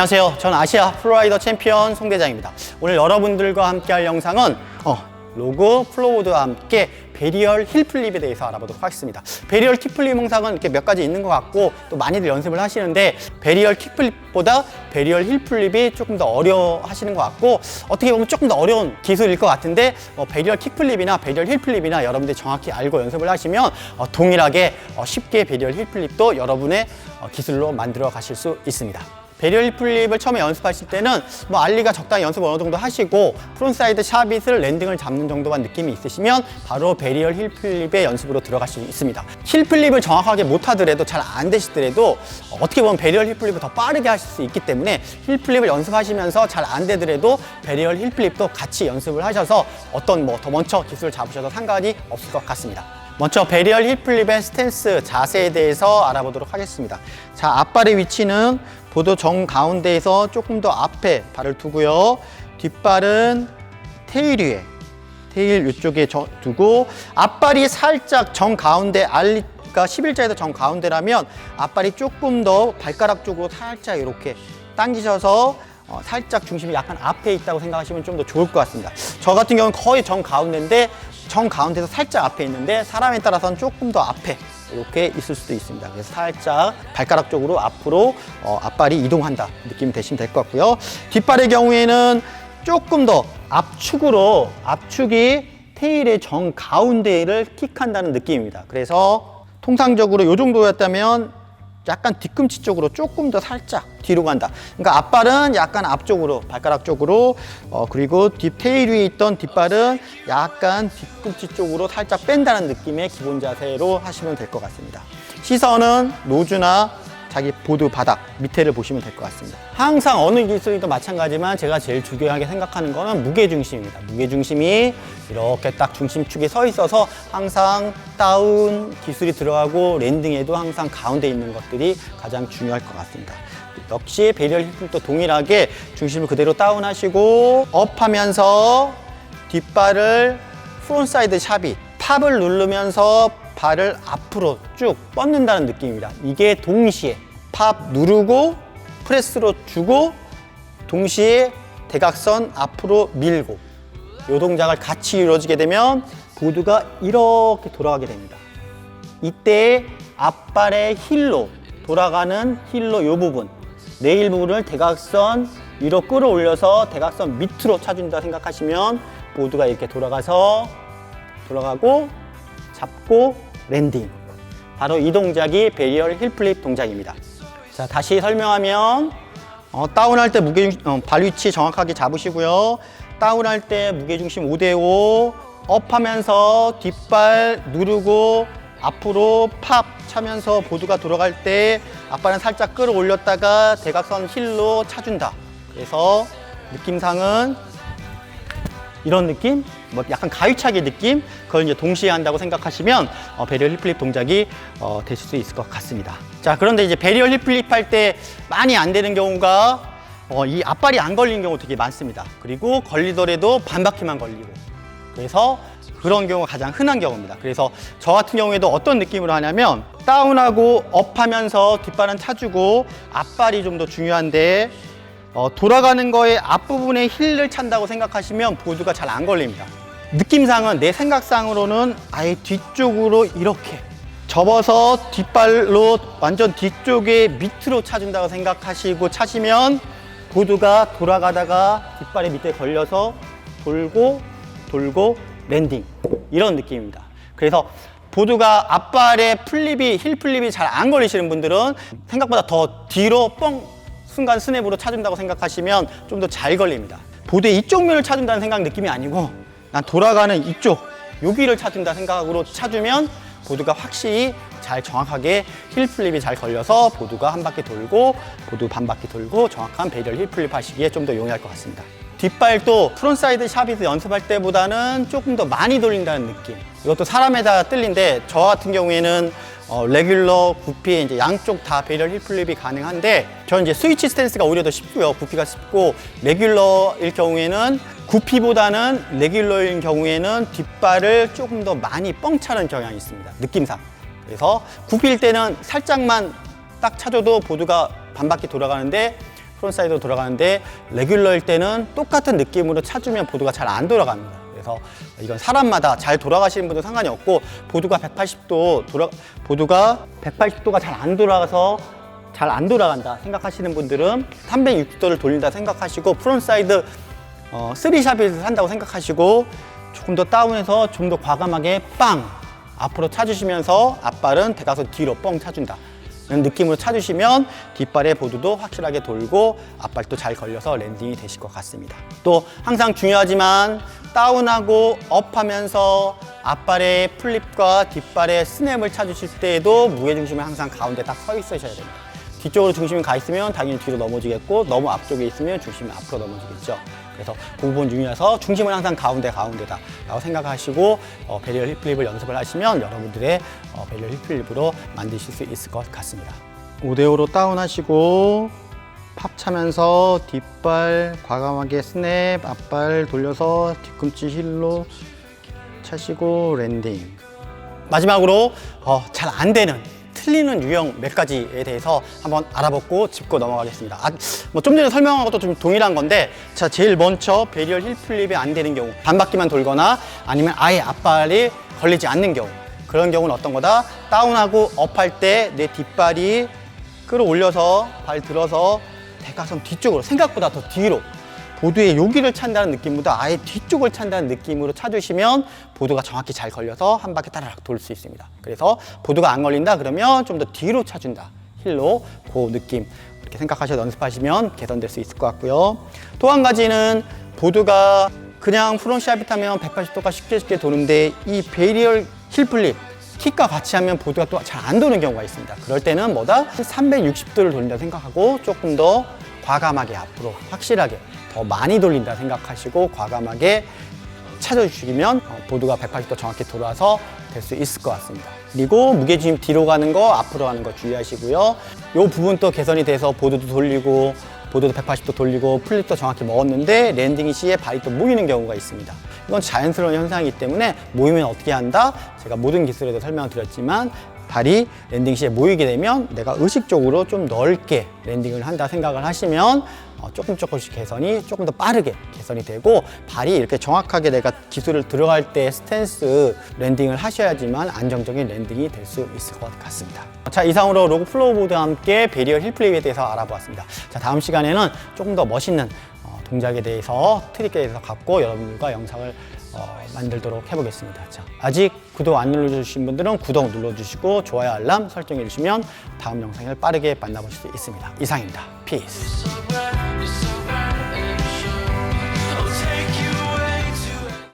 안녕하세요. 저는 아시아 플로라이더 챔피언 송 대장입니다. 오늘 여러분들과 함께 할 영상은 어, 로그 플로우드와 함께 베리얼 힐 플립에 대해서 알아보도록 하겠습니다. 베리얼 킥플립 영상은 이렇게 몇 가지 있는 것 같고 또 많이들 연습을 하시는데 베리얼 킥플립보다 베리얼 힐 플립이 조금 더 어려워 하시는 것 같고 어떻게 보면 조금 더 어려운 기술일 것 같은데 어, 베리얼 킥플립이나 베리얼 힐 플립이나 여러분들이 정확히 알고 연습을 하시면 어, 동일하게 어, 쉽게 베리얼 힐 플립도 여러분의 어, 기술로 만들어 가실 수 있습니다. 베리얼 플립을 처음에 연습하실 때는 뭐 알리가 적당히 연습 어느 정도 하시고 프론사이드 샤빗을 랜딩을 잡는 정도만 느낌이 있으시면 바로 베리얼 힐 플립의 연습으로 들어갈 수 있습니다. 힐 플립을 정확하게 못 하더라도 잘 안 되시더라도 어떻게 보면 베리얼 힐 플립을 더 빠르게 하실 수 있기 때문에 힐 플립을 연습하시면서 잘 안 되더라도 베리얼 힐 플립도 같이 연습을 하셔서 어떤 뭐 더 먼저 기술을 잡으셔도 상관이 없을 것 같습니다. 먼저 베리얼 힐 플립의 스탠스 자세에 대해서 알아보도록 하겠습니다. 자, 앞발의 위치는 보도 정 가운데에서 조금 더 앞에 발을 두고요. 뒷발은 테일 위에 테일 이쪽에 저- 두고 앞발이 살짝 정 가운데 알리가 11자에서 정 가운데라면 앞발이 조금 더 발가락 쪽으로 살짝 이렇게 당기셔서 어, 살짝 중심이 약간 앞에 있다고 생각하시면 좀 더 좋을 것 같습니다. 저 같은 경우는 거의 정 가운데인데 정 가운데서 살짝 앞에 있는데 사람에 따라서는 조금 더 앞에 이렇게 있을 수도 있습니다. 그래서 살짝 발가락 쪽으로 앞으로 어, 앞발이 이동한다 느낌 되시면 될 것 같고요. 뒷발의 경우에는 조금 더 압축으로 압축이 테일의 정 가운데를 킥한다는 느낌입니다. 그래서 통상적으로 이 정도였다면 약간 뒤꿈치 쪽으로 조금 더 살짝 뒤로 간다. 그러니까 앞발은 약간 앞쪽으로 발가락 쪽으로 어, 그리고 뒷 테일 위에 있던 뒷발은 약간 뒤꿈치 쪽으로 살짝 뺀다는 느낌의 기본 자세로 하시면 될 것 같습니다. 시선은 노즈나 자기 보드 바닥 밑에를 보시면 될 것 같습니다. 항상 어느 기술이도 마찬가지지만 제가 제일 중요하게 생각하는 거는 무게 중심입니다. 무게 중심이 이렇게 딱 중심축에 서 있어서 항상 다운 기술이 들어가고 랜딩에도 항상 가운데 있는 것들이 가장 중요할 것 같습니다. 역시 베리얼 힙도 동일하게 중심을 그대로 다운하시고 업하면서 뒷발을 프론사이드 샵이 탑을 누르면서 발을 앞으로 쭉 뻗는다는 느낌입니다. 이게 동시에 팝 누르고 프레스로 주고 동시에 대각선 앞으로 밀고 이 동작을 같이 이루어지게 되면 보드가 이렇게 돌아가게 됩니다. 이때 앞발의 힐로 돌아가는 힐로 이 부분 네일 부분을 대각선 위로 끌어올려서 대각선 밑으로 차준다 생각하시면 보드가 이렇게 돌아가서 돌아가고 잡고 랜딩. 바로 이 동작이 베리얼 힐 플립 동작입니다. 자 다시 설명하면 어, 다운할 때 무게 어, 발 위치 정확하게 잡으시고요. 다운할 때 무게 중심 5대5 업하면서 뒷발 누르고 앞으로 팝 차면서 보드가 돌아갈 때 앞발은 살짝 끌어올렸다가 대각선 힐로 차준다. 그래서 느낌상은 이런 느낌, 뭐 약간 가위차기 느낌, 그걸 이제 동시에 한다고 생각하시면 어, 베리얼 힙플립 동작이 어, 되실 수 있을 것 같습니다. 자, 그런데 이제 베리얼 힙플립 할 때 많이 안 되는 경우가 어, 이 앞발이 안 걸리는 경우 되게 많습니다. 그리고 걸리더라도 반 바퀴만 걸리고. 그래서 그런 경우가 가장 흔한 경우입니다. 그래서 저 같은 경우에도 어떤 느낌으로 하냐면 다운하고 업하면서 뒷발은 차주고 앞발이 좀 더 중요한데 어, 돌아가는 거에 앞부분에 힐을 찬다고 생각하시면 보드가 잘 안 걸립니다. 느낌상은 내 생각상으로는 아예 뒤쪽으로 이렇게 접어서 뒷발로 완전 뒤쪽에 밑으로 차준다고 생각하시고 차시면 보드가 돌아가다가 뒷발의 밑에 걸려서 돌고 돌고 랜딩 이런 느낌입니다. 그래서 보드가 앞발에 플립이 힐 플립이 잘 안 걸리시는 분들은 생각보다 더 뒤로 뻥 순간 스냅으로 차준다고 생각하시면 좀 더 잘 걸립니다. 보드의 이쪽 면을 차준다는 생각 느낌이 아니고 난 돌아가는 이쪽 여기를 차준다 생각으로 차주면 보드가 확실히 잘 정확하게 힐 플립이 잘 걸려서 보드가 한 바퀴 돌고 보드 반 바퀴 돌고 정확한 베리얼 힐 플립 하시기에 좀 더 용이할 것 같습니다. 뒷발도 프론사이드 샵에서 연습할 때보다는 조금 더 많이 돌린다는 느낌. 이것도 사람에 따라 틀린데 저 같은 경우에는 어, 레귤러, 구피 이제 양쪽 다 베리얼 힐 플립이 가능한데 저는 이제 스위치 스탠스가 오히려 더 쉽고요. 구피가 쉽고 레귤러일 경우에는 구피보다는 레귤러인 경우에는 뒷발을 조금 더 많이 뻥 차는 경향이 있습니다. 느낌상. 그래서 구피일 때는 살짝만 딱 차줘도 보드가 반 바퀴 돌아가는데 프론사이드로 돌아가는데 레귤러일 때는 똑같은 느낌으로 차주면 보드가 잘 안 돌아갑니다. 그래서 이건 사람마다 잘 돌아가시는 분도 상관이 없고 보드가 180도 돌아 보드가 180도가 잘 안 돌아가서 잘 안 돌아간다 생각하시는 분들은 360도를 돌린다 생각하시고 프론사이드 어, 3샵에서 산다고 생각하시고 조금 더 다운해서 좀 더 과감하게 빵 앞으로 차주시면서 앞발은 대가서 뒤로 뻥 차준다. 느낌으로 차주시면 뒷발의 보드도 확실하게 돌고 앞발도 잘 걸려서 랜딩이 되실 것 같습니다. 또 항상 중요하지만 다운하고 업하면서 앞발의 플립과 뒷발의 스냅을 차주실 때에도 무게중심을 항상 가운데 딱 서 있으셔야 됩니다. 뒤쪽으로 중심이 가 있으면 당연히 뒤로 넘어지겠고 너무 앞쪽에 있으면 중심이 앞으로 넘어지겠죠. 그래서 그 부분 중요해서 중심은 항상 가운데 가운데다 라고 생각하시고 어, 베리얼 힙플립을 연습을 하시면 여러분들의 어, 베리얼 힙플립으로 만드실 수 있을 것 같습니다. 5대5로 다운하시고 팝 차면서 뒷발 과감하게 스냅 앞발 돌려서 뒤꿈치 힐로 차시고 랜딩 마지막으로 어, 잘 안 되는 틀리는 유형 몇 가지에 대해서 한번 알아보고 짚고 넘어가겠습니다. 아, 뭐좀 전에 설명한 것도 좀 동일한 건데, 자 제일 먼저 베리얼 힐 플립이 안 되는 경우, 반 바퀴만 돌거나 아니면 아예 앞발이 걸리지 않는 경우, 그런 경우는 어떤 거다? 다운하고 업할 때 내 뒷발이 끌어올려서 발 들어서 대각선 뒤쪽으로 생각보다 더 뒤로 보드에 여기를 찬다는 느낌보다 아예 뒤쪽을 찬다는 느낌으로 차주시면 보드가 정확히 잘 걸려서 한 바퀴 따라락 돌 수 있습니다. 그래서 보드가 안 걸린다 그러면 좀 더 뒤로 차준다. 힐로 그 느낌 이렇게 생각하셔서 연습하시면 개선될 수 있을 것 같고요. 또 한 가지는 보드가 그냥 샵이 타면 180도가 쉽게 쉽게 도는데 이 베리얼 힐 플립 킥과 같이 하면 보드가 또 잘 안 도는 경우가 있습니다. 그럴 때는 뭐다? 360도를 돌린다 생각하고 조금 더 과감하게 앞으로 확실하게 더 많이 돌린다 생각하시고 과감하게 찾아주시면 어, 보드가 180도 정확히 돌아서 될 수 있을 것 같습니다. 그리고 무게중심 뒤로 가는 거 앞으로 가는 거 주의하시고요. 이 부분 또 개선이 돼서 보드도 돌리고 보드도 180도 돌리고 플립도 정확히 먹었는데 랜딩 시에 발이 또 모이는 경우가 있습니다. 이건 자연스러운 현상이기 때문에 모이면 어떻게 한다? 제가 모든 기술에도 설명을 드렸지만 발이 랜딩 시에 모이게 되면 내가 의식적으로 좀 넓게 랜딩을 한다 생각을 하시면 어, 조금 조금씩 개선이 조금 더 빠르게 개선이 되고 발이 이렇게 정확하게 내가 기술을 들어갈 때 스탠스 랜딩을 하셔야지만 안정적인 랜딩이 될 수 있을 것 같습니다. 자 이상으로 로그 플로우보드와 함께 베리얼 힐플립에 대해서 알아보았습니다. 자 다음 시간에는 조금 더 멋있는 어, 동작에 대해서 트릭에 대해서 갖고 여러분들과 영상을 어, 만들도록 해보겠습니다. 자, 아직 구독 안 눌러주신 분들은 구독 눌러주시고 좋아요 알람 설정해 주시면 다음 영상을 빠르게 만나보실 수 있습니다. 이상입니다. 피스.